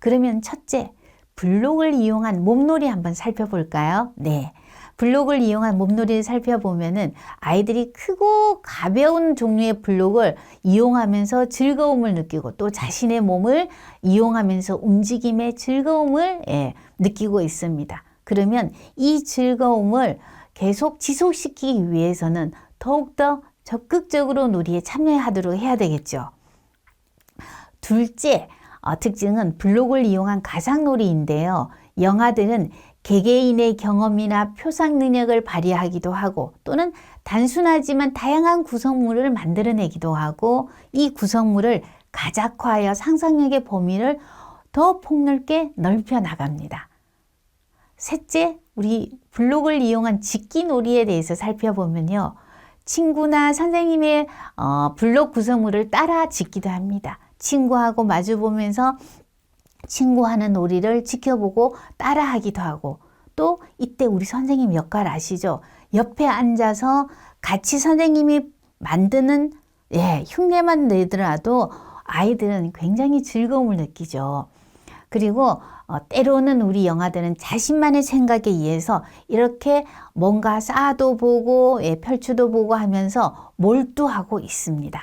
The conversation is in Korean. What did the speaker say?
그러면 첫째, 블록을 이용한 몸놀이 한번 살펴볼까요? 네. 블록을 이용한 몸놀이를 살펴보면은 아이들이 크고 가벼운 종류의 블록을 이용하면서 즐거움을 느끼고 또 자신의 몸을 이용하면서 움직임의 즐거움을 예, 느끼고 있습니다. 그러면 이 즐거움을 계속 지속시키기 위해서는 더욱더 적극적으로 놀이에 참여하도록 해야 되겠죠. 둘째, 어, 특징은 블록을 이용한 가상놀이인데요. 영화들은 개개인의 경험이나 표상 능력을 발휘하기도 하고 또는 단순하지만 다양한 구성물을 만들어내기도 하고 이 구성물을 가작화하여 상상력의 범위를 더 폭넓게 넓혀 나갑니다. 셋째, 우리 블록을 이용한 짓기 놀이에 대해서 살펴보면요. 친구나 선생님의 어, 블록 구성물을 따라 짓기도 합니다. 친구하고 마주보면서 친구하는 놀이를 지켜보고 따라하기도 하고 또 이때 우리 선생님 역할 아시죠? 옆에 앉아서 같이 선생님이 만드는 예, 흉내만 내더라도 아이들은 굉장히 즐거움을 느끼죠. 그리고 어, 때로는 우리 영화들은 자신만의 생각에 의해서 이렇게 뭔가 쌓아도 보고 예, 펼쳐도 보고 하면서 몰두하고 있습니다.